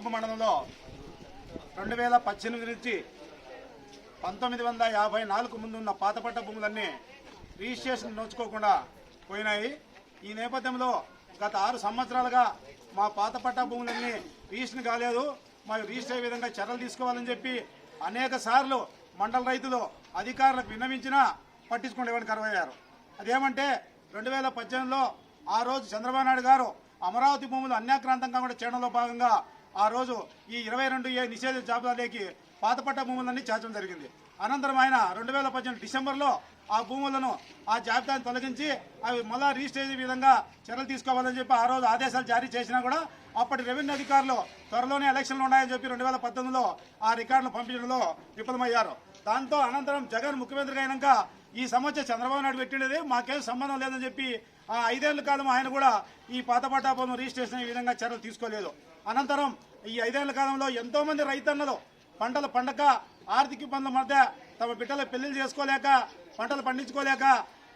తూర్పు మండలంలో రెండు వేల పద్దెనిమిది నుంచి పంతొమ్మిది వందల యాభై నాలుగు ముందు ఉన్న పాతపట్ట భూములన్నీ రిజిస్ట్రేషన్ నోచుకోకుండా పోయినాయి. ఈ నేపథ్యంలో గత ఆరు సంవత్సరాలుగా మా పాతపట్ట భూములన్నీ రిజిస్టర్ కాలేదు. మాకు రిజిస్టర్ అయ్యే విధంగా చర్యలు తీసుకోవాలని చెప్పి అనేక సార్లు మండల రైతులు అధికారులకు విన్నవించినా పట్టించుకునేవాడిని కరువయ్యారు అదేమంటే రెండు వేల పద్దెనిమిదిలో ఆ రోజు చంద్రబాబు నాయుడు గారు అమరావతి భూములు అన్యాక్రాంతంగా కూడా చేయడంలో భాగంగా ఆ రోజు ఈ ఇరవై రెండు ఏ నిషేధ జాబితాలోకి పాతపట్ట భూములన్నీ చేర్చడం జరిగింది. అనంతరం ఆయన రెండు వేల పద్దెనిమిది డిసెంబర్లో ఆ భూములను ఆ జాబితాను తొలగించి అవి మళ్ళా రిజిస్టర్ విధంగా చర్యలు తీసుకోవాలని చెప్పి ఆ రోజు ఆదేశాలు జారీ చేసినా కూడా అప్పటి రెవెన్యూ అధికారులు త్వరలోనే ఎలక్షన్లు ఉన్నాయని చెప్పి రెండు వేల పద్దెనిమిదిలో ఆ రికార్డును పంపించడంలో విఫలమయ్యారు. దాంతో అనంతరం జగన్ ముఖ్యమంత్రిగా అయినాక ఈ సమస్య చంద్రబాబు నాయుడు పెట్టినది మాకేం సంబంధం లేదని చెప్పి ఆ ఐదేళ్ళ కాలం ఆయన కూడా ఈ పాత పట్టాపం రిజిస్ట్రేషన్ ఈ విధంగా చర్యలు తీసుకోలేదు. అనంతరం ఈ ఐదేళ్ళ కాలంలో ఎంతోమంది రైతన్నలు పంటలు పండక ఆర్థిక ఇబ్బందుల మధ్య తమ బిడ్డల పెళ్ళిళ్ళు చేసుకోలేక పంటలు పండించుకోలేక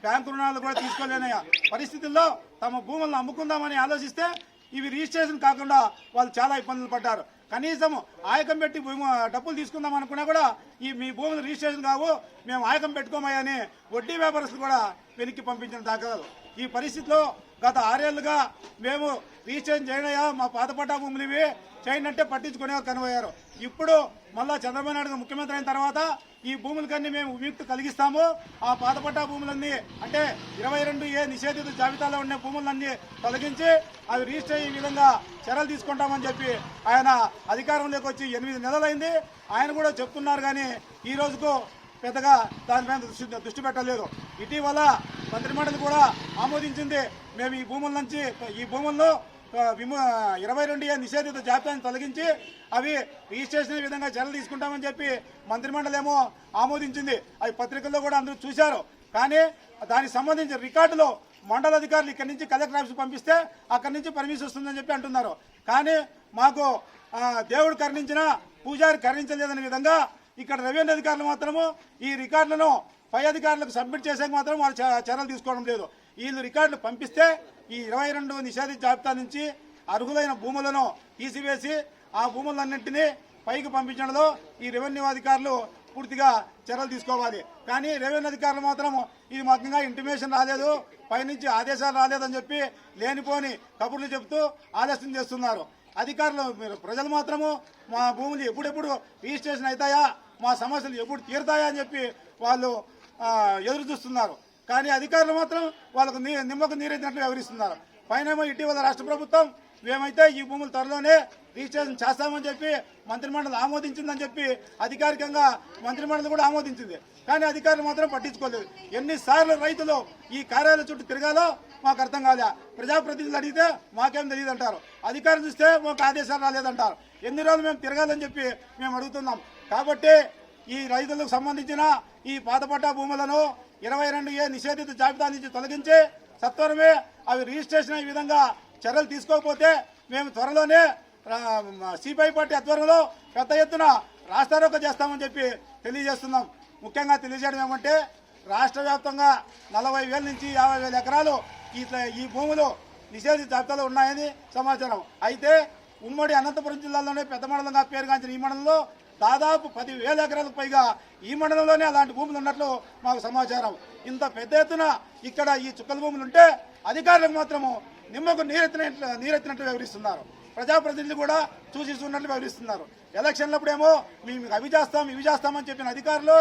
బ్యాంకు రుణాలు కూడా తీసుకోలేని పరిస్థితుల్లో తమ భూములను అమ్ముకుందామని ఆలోచిస్తే ఇవి రిజిస్ట్రేషన్ కాకుండా వాళ్ళు చాలా ఇబ్బందులు పడ్డారు. కనీసం ఆయకం పెట్టి భూమి డబ్బులు తీసుకుందాం అనుకున్నా కూడా ఈ మీ భూములు రిజిస్ట్రేషన్ కావు మేము ఆయకం పెట్టుకోమని వడ్డీ వ్యాపారస్తులు కూడా వెనక్కి పంపించిన దాఖలాలు. ఈ పరిస్థితిలో గత ఆరేళ్ళుగా మేము రిజిస్ట్రేషన్ చేయనయా మా పాతపట్టా భూములు ఇవి చేయనంటే పట్టించుకునే కనిపోయారు ఇప్పుడు మళ్ళా చంద్రబాబు నాయుడు ముఖ్యమంత్రి అయిన తర్వాత ఈ భూములకన్నీ మేము విముక్తి కలిగిస్తాము. ఆ పాతపట్టా భూములన్నీ అంటే ఇరవై రెండు ఏ నిషేధిత జాబితాలో ఉన్న భూములన్నీ తొలగించి అవి రిజిస్టర్ అయ్యే విధంగా చర్యలు తీసుకుంటామని చెప్పి ఆయన అధికారంలోకి వచ్చి ఎనిమిది నెలలైంది. ఆయన కూడా చెప్తున్నారు కానీ ఈ రోజుకు పెద్దగా దానిపైన దృష్టి దృష్టి పెట్టలేదు. ఇటీవల మంత్రిమండలి కూడా ఆమోదించింది. మేము ఈ భూముల నుంచి ఈ భూముల్లో విమో విము ఇరవై రెండు ఏ నిషేధిత జాబితాను తొలగించి అవి రిజిస్ట్రేషన్ విధంగా చర్యలు తీసుకుంటామని చెప్పి మంత్రిమండలి ఏమో ఆమోదించింది. అవి పత్రికల్లో కూడా అందరూ చూశారు. కానీ దానికి సంబంధించిన రికార్డులో మండల అధికారులు ఇక్కడి నుంచి కలెక్టర్ ఆఫీస్ పంపిస్తే అక్కడి నుంచి పర్మిషన్ వస్తుందని చెప్పి అంటున్నారు. కానీ మాకు దేవుడు కరుణించిన పూజారి కరుణించలేదనే విధంగా ఇక్కడ రెవెన్యూ అధికారులు మాత్రము ఈ రికార్డులను పై అధికారులకు సబ్మిట్ చేసాక మాత్రం వాళ్ళు చ- చర్యలు తీసుకోవడం లేదు. వీళ్ళు రికార్డులు పంపిస్తే ఈ ఇరవై రెండు నిషేధిత జాబితా నుంచి అర్హులైన భూములను తీసివేసి ఆ భూములన్నింటినీ పైకి పంపించడంలో ఈ రెవెన్యూ అధికారులు పూర్తిగా చర్యలు తీసుకోవాలి. కానీ రెవెన్యూ అధికారులు మాత్రం ఇది మొత్తంగా ఇంటిమేషన్ రాలేదు పైనుంచి ఆదేశాలు రాలేదని చెప్పి లేనిపోని కబుర్లు చెబుతూ ఆలస్యం చేస్తున్నారు. అధికారులు మీరు ప్రజలు మాత్రము మా భూములు ఎప్పుడెప్పుడు రిజిస్ట్రేషన్ అవుతాయా మా సమస్యలు ఎప్పుడు తీరుతాయా అని చెప్పి వాళ్ళు ఎదురు చూస్తున్నారు. కానీ అధికారులు మాత్రం వాళ్ళకు నీ నిమ్మకు నీరెత్తినట్లు వ్యవహరిస్తున్నారు పైనేమో ఇటీవల రాష్ట్ర ప్రభుత్వం మేమైతే ఈ భూములు త్వరలోనే రిజిస్ట్రేషన్ చేస్తామని చెప్పి మంత్రిమండలి ఆమోదించిందని చెప్పి అధికారికంగా మంత్రిమండలి కూడా ఆమోదించింది. కానీ అధికారులు మాత్రం పట్టించుకోలేదు. ఎన్నిసార్లు రైతులు ఈ కార్యాలయం చుట్టూ తిరగాలో మాకు అర్థం కాలే. ప్రజాప్రతినిధులు అడిగితే మాకేం తెలియదు అంటారు అధికారులు చూస్తే మాకు ఆదేశాలు రాలేదంటారు. ఎన్ని రోజులు మేము తిరగాలని చెప్పి మేము అడుగుతున్నాం. కాబట్టి ఈ రైతులకు సంబంధించిన ఈ పాతపట్ట భూములను ఇరవై రెండు ఏ నిషేధిత జాబితా నుంచి తొలగించి సత్వరమే అవి రిజిస్ట్రేషన్ అయ్యే విధంగా చర్యలు తీసుకోకపోతే మేము త్వరలోనే సిపిఐ పార్టీ ఆధ్వర్యంలో పెద్ద ఎత్తున రాస్తారోక చేస్తామని చెప్పి తెలియజేస్తున్నాం. ముఖ్యంగా తెలియజేయడం ఏమంటే రాష్ట్ర వ్యాప్తంగా నలభై వేల నుంచి యాభై వేల ఎకరాలు ఇట్లా ఈ భూములు నిషేధిత జాబితాలో ఉన్నాయని సమాచారం. అయితే ఉమ్మడి అనంతపురం జిల్లాలోనే పెద్ద మండలంగా పేరుగాంచిన ఈ మండలంలో దాదాపు పది వేల ఎకరాలకు పైగా ఈ మండలంలోనే అలాంటి భూములు ఉన్నట్లు మాకు సమాచారం. ఇంత పెద్ద ఎత్తున ఇక్కడ ఈ చుక్కల భూములు ఉంటే అధికారులకు మాత్రము నిమ్మకు నీరెత్తినట్లు నీరెత్తినట్లు వ్యవహరిస్తున్నారు. ప్రజాప్రతినిధులు కూడా చూసి చూసినట్లు వ్యవహరిస్తున్నారు. ఎలక్షన్లప్పుడేమో మేము అవి చేస్తాం ఇవి చేస్తామని చెప్పిన అధికారులు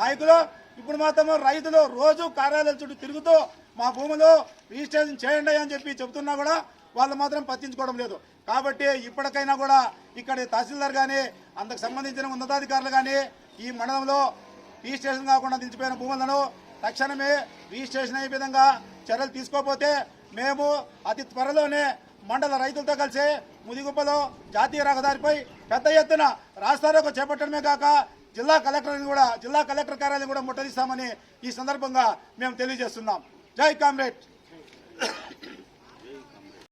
నాయకులు ఇప్పుడు మాత్రం రైతులు రోజు కార్యాలయాల చుట్టూ తిరుగుతూ మా భూములు రిజిస్ట్రేషన్ చేయండి అని చెప్పి చెబుతున్నా కూడా వాళ్ళు మాత్రం పట్టించుకోవడం లేదు. కాబట్టి ఇప్పటికైనా కూడా ఇక్కడ తహసీల్దార్ కానీ అందుకు సంబంధించిన ఉన్నతాధికారులు కానీ ఈ మండలంలో రిజిస్ట్రేషన్ కాకుండా నిలిచిపోయిన భూములను తక్షణమే రిజిస్ట్రేషన్ అయ్యే విధంగా చర్యలు తీసుకోకపోతే మేము అతి త్వరలోనే మండల రైతులతో కలిసి ముదిగుప్పలో జాతీయ రహదారిపై పెద్ద ఎత్తున రాస్తారోకు చేపట్టడమే కాక జిల్లా కలెక్టర్ని కూడా జిల్లా కలెక్టర్ కార్యాలయం కూడా ముట్టడిస్తామని ఈ సందర్భంగా మేము తెలియజేస్తున్నాం. జై కామ్రేడ్.